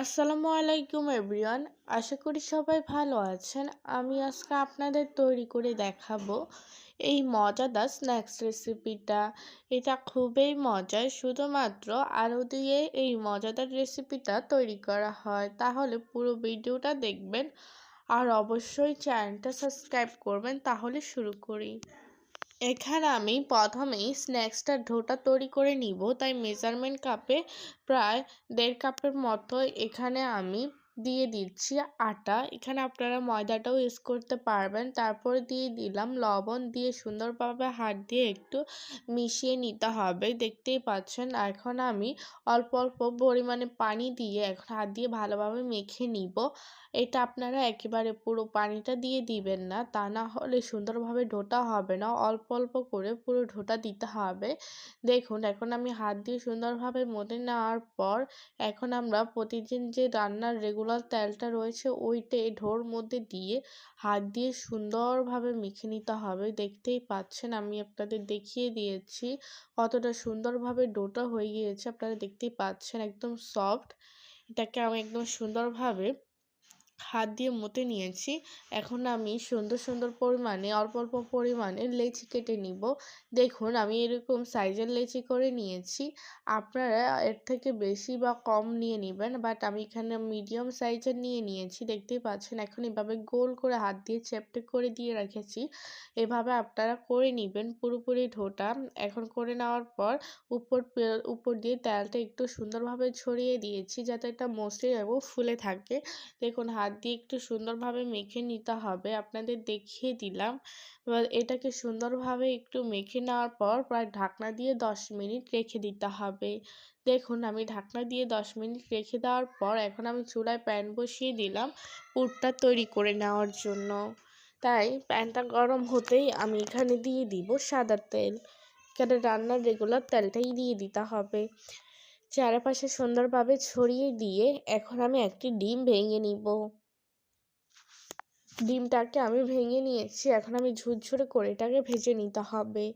আসসালামু আলাইকুম এভরিওয়ান। আশা করি সবাই ভালো আছেন। আমি আজকে আপনাদের তৈরি করে দেখাবো এই মজাদার স্ন্যাক্স রেসিপিটা। এটা খুবই মজার, শুধুমাত্র আলু দিয়ে এই মজাদার রেসিপিটা তৈরি করা হয়। তাহলে পুরো ভিডিওটা দেখবেন। আর অবশ্যই চ্যানেলটা সাবস্ক্রাইব করবেন। তাহলে শুরু করি। এখানে আমি প্রথমেই স্ন্যাক্সটা ডোটা তৈরি করে নিব। তাই মেজারমেন্ট কাপে প্রায় দেড় কাপের মতো এখানে আমি দিয়ে দিচ্ছি আটা। এখানে আপনারা ময়দাটাও ইউজ করতে পারবেন। তারপরে দিয়ে দিলাম লবণ দিয়ে সুন্দরভাবে হাত দিয়ে একটু মিশিয়ে নিতে হবে। দেখতেই পাচ্ছেন, এখন আমি অল্প অল্প পরিমাণে পানি দিয়ে এখন হাত দিয়ে ভালোভাবে মেখে নিব। এটা আপনারা একেবারে পুরো পানিটা দিয়ে দিবেন না, তা না হলে সুন্দরভাবে ঢোটা হবে না। অল্প অল্প করে পুরো ঢোটা দিতে হবে। দেখুন, এখন আমি হাত দিয়ে সুন্দরভাবে মতে নেওয়ার পর এখন আমরা প্রতিদিন যে রান্নার রেগুলার তেলটা রয়েছে ওইটা ঢোর মধ্যে দিয়ে হাত দিয়ে সুন্দরভাবে মেখে নিতে হবে। দেখতেই পাচ্ছেন আমি আপনাদের দেখিয়ে দিয়েছি কতটা সুন্দরভাবে ডোটা হয়ে গিয়েছে। আপনারা দেখতেই পাচ্ছেন একদম সফট। এটাকে আমি একদম সুন্দরভাবে হাত দিয়ে মতে নিয়েছি। এখন আমি সুন্দর সুন্দর পরিমাণে, অল্প অল্প পরিমাণে লেচি কেটে নিব। দেখুন, আমি এরকম সাইজের লেচি করে নিয়েছি। আপনারা এর থেকে বেশি বা কম নিয়ে নেবেন বাট আমি এখানে মিডিয়াম সাইজের নিয়ে নিয়েছি। দেখতেই পাচ্ছেন, এখন এভাবে গোল করে হাত দিয়ে চেপটে করে দিয়ে রেখেছি। এভাবে আপনারা করে নেবেন পুরোপুরি ঢোটা। এখন করে নেওয়ার পর উপর উপর দিয়ে তেলটা একটু সুন্দরভাবে ছড়িয়ে দিয়েছি, যাতে এটা মসৃণ এবং ফুলে থাকে। দেখুন, হাত দিয়ে একটু সুন্দরভাবে মেখে নিতে হবে। আপনাদের দেখিয়ে দিলাম। এবার এটাকে সুন্দরভাবে একটু মেখে নেওয়ার পর প্রায় ঢাকনা দিয়ে দশ মিনিট রেখে দিতে হবে। দেখুন, আমি ঢাকনা দিয়ে দশ মিনিট রেখে দেওয়ার পর এখন আমি চুলায় প্যান বসিয়ে দিলাম পুরটা তৈরি করে নেওয়ার জন্য। তাই প্যানটা গরম হতেই আমি এখানে দিয়ে দিব সাদা তেল। এখানে রান্নার রেগুলার তেলটাই দিয়ে দিতে হবে। চারপাশে সুন্দরভাবে ছড়িয়ে দিয়ে এখন আমি একটি ডিম ভেঙে নিব। ডিমটাকে আমি ভেঙে নিয়েছি, এখন আমি ঝুরঝুরে করে এটাকে ভেজে নিতে হবে।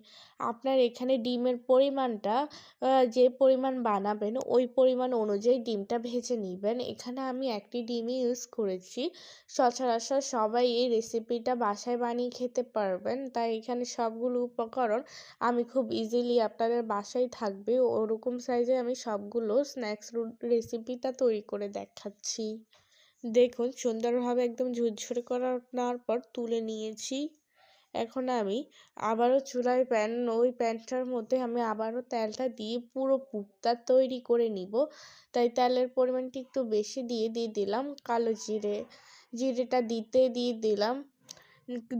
আপনার এখানে ডিমের পরিমাণটা যে পরিমাণ বানাবেন, ওই পরিমাণ অনুযায়ী ডিমটা ভেজে নেবেন। এখানে আমি একটি ডিমই ইউজ করেছি। সচরাচর সবাই এই রেসিপিটা বাসায় বানিয়ে খেতে পারবেন, তাই এখানে সবগুলো উপকরণ আমি খুব ইজিলি আপনাদের বাসায় থাকবে। ওরকম সাইজে আমি সবগুলো স্ন্যাক্স রেসিপিটা তৈরি করে দেখাচ্ছি। দেখুন, সুন্দরভাবে একদম ঝুরঝুরে নেওয়ার পর তুলে নিয়েছি। এখন আমি আবারও চুলায় প্যান, ওই প্যানটার মধ্যে আমি আবারও তেলটা দিয়ে পুরো পুরটা তৈরি করে নিব। তাই তেলের পরিমাণটি একটু বেশি দিয়ে দিয়ে দিলাম। কালো জিরে, জিরেটা দিতে, দিয়ে দিলাম।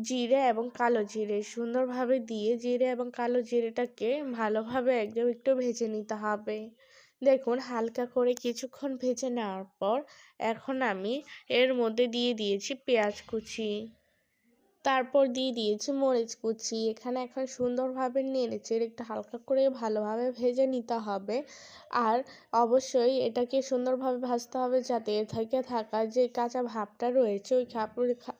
জিরে এবং কালো জিরে, সুন্দরভাবে দিয়ে জিরে এবং কালো জিরেটাকে ভালোভাবে একদম একটু ভেজে নিতে হবে। দেখুন, হালকা করে কিছুক্ষণ ভেজে নেওয়ার পর এখন আমি এর মধ্যে দিয়ে দিয়েছি পেঁয়াজ কুচি। তারপর দিয়ে দিয়েছি মরিচ কুচি। এখানে এখন সুন্দরভাবে নেড়েচেড়ে একটু হালকা করে ভালোভাবে ভেজে নিতে হবে। আর অবশ্যই এটাকে সুন্দরভাবে ভাজতে হবে যাতে এর থেকে থাকা যে কাঁচা ভাবটা রয়েছে, ওই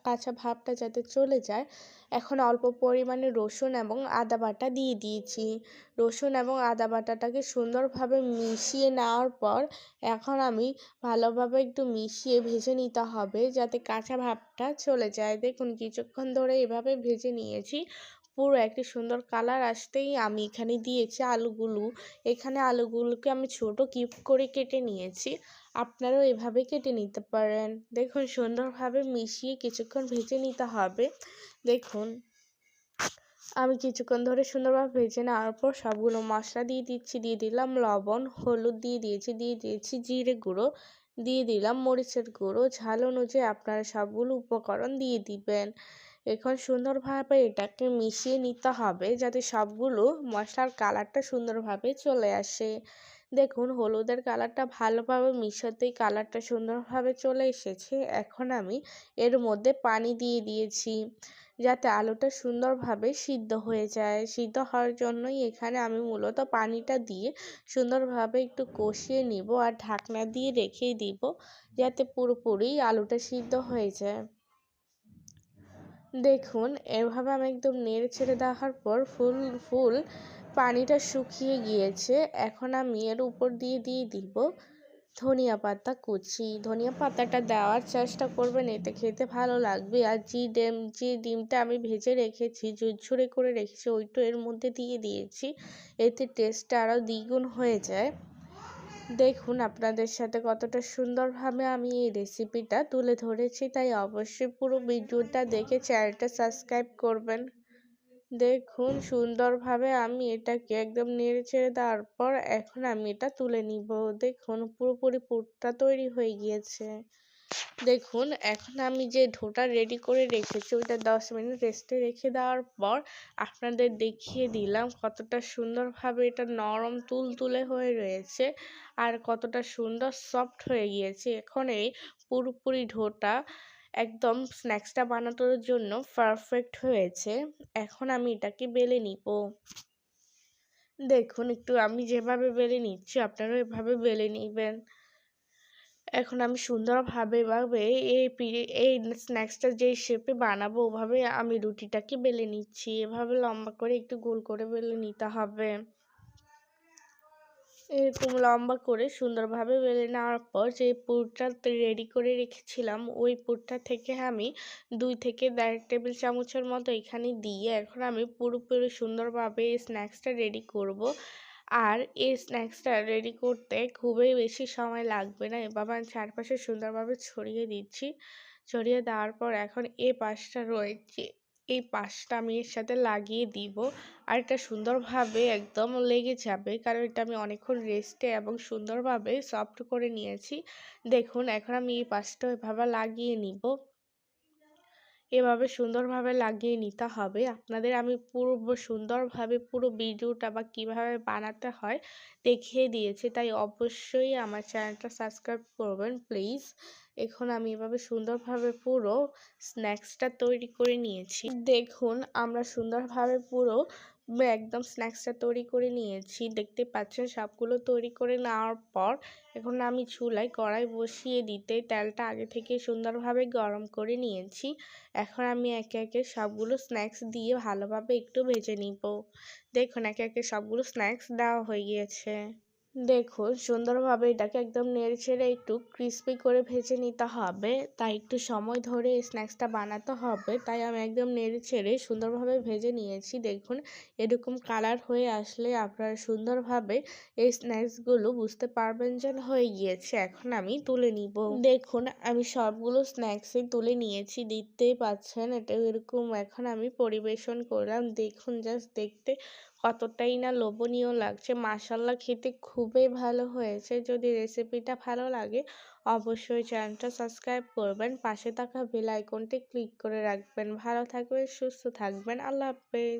কাঁচা ভাবটা যাতে চলে যায়। এখন অল্প পরিমাণে রসুন এবং আদা বাটা দিয়ে দিয়েছি। রসুন এবং আদা বাটাটাকে সুন্দরভাবে মিশিয়ে নেওয়ার পর এখন আমি ভালোভাবে একটু মিশিয়ে ভেজে নিতে হবে যাতে কাঁচা ভাবটা চলে যায়। দেখুন, কিছুক্ষণ ধরে এভাবে ভেজে নিয়েছি। পুরো একটি সুন্দর কালার আসতেই আমি এখানে দিয়েছি আলুগুলো। এখানে আলুগুলোকে আমি ছোট কিউব করে কেটে নিয়েছি। আপনারাও এভাবে কেটে নিতে পারেন। দেখুন, সুন্দরভাবে মিশিয়ে কিছুক্ষণ ভেজে নিতে হবে। দেখুন। আমি কিছুক্ষণ ধরে সুন্দরভাবে ভেজে নেওয়ার পর সবগুলো মশলা দিয়ে দিচ্ছি, দিয়ে দিলাম লবণ, হলুদ দিয়ে দিয়েছি দিয়ে দিয়েছি জিরে গুঁড়ো, দিয়ে দিলাম মরিচের গুঁড়ো, ঝাল অনুযায়ী আপনারা সবগুলো উপকরণ দিয়ে দিবেন। এখন সুন্দরভাবে এটাকে মিশিয়ে নিতে হবে যাতে সবগুলো মশলার কালারটা সুন্দরভাবে চলে আসে। দেখুন, হলুদের কালারটা ভালোভাবে মিশাতেই কালারটা সুন্দরভাবে চলে এসেছে। এখন আমি এর মধ্যে পানি দিয়ে দিয়েছি। যাতে আলুটা সুন্দরভাবে সিদ্ধ হয়ে যায়। সিদ্ধ হওয়ার জন্যই এখানে আমি মূলত পানিটা দিয়ে সুন্দরভাবে একটু কষিয়ে নিব আর ঢাকনা দিয়ে রেখেই দিব যাতে পুরোপুরি আলুটা সিদ্ধ হয়ে যায়। দেখুন, এভাবে আমি একদম নেড়ে ছেড়ে দেওয়ার পর ফুল ফুল পানিটা শুকিয়ে গিয়েছে। এখন আমি এর উপর দিয়ে দিয়ে দিব। ধনিয়া পাতা কুচি, ধনিয়া পাতাটা দেওয়ার চেষ্টা করবেন, এতে খেতে ভালো লাগবে। আর যে ডিম, যে ডিমটা আমি ভেজে রেখেছি, ঝুরঝুরে করে রেখেছি, ওইটা এর মধ্যে দিয়ে দিয়েছি, এতে টেস্টটা আরও দ্বিগুণ হয়ে যায়। দেখুন আপনাদের সাথে কতটা সুন্দরভাবে আমি এই রেসিপিটা তুলে ধরেছি, তাই অবশ্যই পুরো ভিডিওটা দেখে চ্যানেলটা সাবস্ক্রাইব করবেন। দেখুন, সুন্দরভাবে আমি এটাকে একদম নেড়ে ছেড়ে দেওয়ার পর এখন আমি এটা তুলে নিব। দেখুন, পুরোপুরি পুরটা তৈরি হয়ে গিয়েছে। দেখুন, এখন আমি যে ঢোটা রেডি করে রেখেছি, ওইটা দশ মিনিট রেস্টে রেখে দেওয়ার পর আপনাদের দেখিয়ে দিলাম কতটা সুন্দরভাবে এটা নরম তুল তুলে হয়ে রয়েছে আর কতটা সুন্দর সফট হয়ে গিয়েছে। এখন এই পুরোপুরি ঢোটা একদম স্ন্যাক্সটা বানানোর জন্য পারফেক্ট হয়েছে। এখন আমি এটাকে বেলে নিব। দেখুন একটু আমি যেভাবে বেলে নিচ্ছি, আপনারাও এভাবে বেলে নিবেন। এখন আমি সুন্দরভাবে এভাবে এই এই স্ন্যাক্সটা যেই শেপে বানাবো, ওভাবে আমি রুটিটাকে বেলে নিচ্ছি। এভাবে লম্বা করে একটু গোল করে বেলে নিতে হবে। এরকম লম্বা করে সুন্দরভাবে বেলে নেওয়ার পর যে পুরটা রেডি করে রেখেছিলাম, ওই পুরটা থেকে আমি দুই থেকে দেড় টেবিল চামচের মতো এখানে দিয়ে এখন আমি পুরোপুরি সুন্দরভাবে এই স্ন্যাক্সটা রেডি করব। আর এই স্ন্যাক্সটা রেডি করতে খুবই বেশি সময় লাগবে না। এভাবে আমি চারপাশে সুন্দরভাবে ছড়িয়ে দিচ্ছি। ছড়িয়ে দেওয়ার পর এখন এ পাশটা রয়েছে। এই পাশটা আমি এর সাথে লাগিয়ে দিব। আর এটা সুন্দরভাবে একদম লেগে যাবে, কারণ এটা আমি অনেকক্ষণ রেস্টে এবং সুন্দরভাবে সফট করে নিয়েছি। দেখুন, এখন আমি এই পাশটা এভাবে লাগিয়ে নিব। এভাবে সুন্দরভাবে লাগিয়ে নিতে হবে। আপনাদের আমি পুরো সুন্দরভাবে পুরো ভিডিওটা বা কীভাবে বানাতে হয় দেখিয়ে দিয়েছি, তাই অবশ্যই আমার চ্যানেলটা সাবস্ক্রাইব করবেন প্লিজ এখন আমি এভাবে সুন্দরভাবে পুরো স্ন্যাক্সটা তৈরি করে নিয়েছি। দেখুন, আমরা সুন্দরভাবে পুরো একদম স্ন্যাক্সটা তৈরি করে নিয়েছি। দেখতে পাচ্ছেন, সবগুলো তৈরি করে নেওয়ার পর এখন আমি চুলায় কড়াই বসিয়ে দিতে তেলটা আগে থেকে সুন্দরভাবে গরম করে নিয়েছি। এখন আমি একে একে সবগুলো স্ন্যাক্স দিয়ে ভালোভাবে একটু ভেজে নিব। দেখুন, একে একে সবগুলো স্ন্যাক্স দেওয়া হয়ে গিয়েছে। দেখুন, সুন্দরভাবে এটাকে একদম নেড়ে ছেড়ে একটু ক্রিস্পি করে ভেজে নিতে হবে। তাই একটু সময় ধরে স্ন্যাক্সটা বানাতে হবে। তাই আমি একদম নেড়ে ছেড়ে সুন্দরভাবে ভেজে নিয়েছি। দেখুন, এরকম কালার হয়ে আসলে আপনারা সুন্দরভাবে এই স্ন্যাক্সগুলো বুঝতে পারবেন যে হয়ে গিয়েছে। এখন আমি তুলে নিব। দেখুন, আমি সবগুলো স্ন্যাক্সই তুলে নিয়েছি। দেখতেই পাচ্ছেন এটা এরকম। এখন আমি পরিবেশন করলাম। দেখুন জাস্ট দেখতে কতটাই না লোভনীয় লাগছে। মাসাল্লা খেতে খুবই ভালো হয়েছে। যদি রেসিপিটা ভালো লাগে, অবশ্যই চ্যানেলটা সাবস্ক্রাইব করবেন। পাশে থাকা বেল আইকনটি ক্লিক করে রাখবেন। ভালো থাকবেন, সুস্থ থাকবেন। আল্লাহ হাফেজ।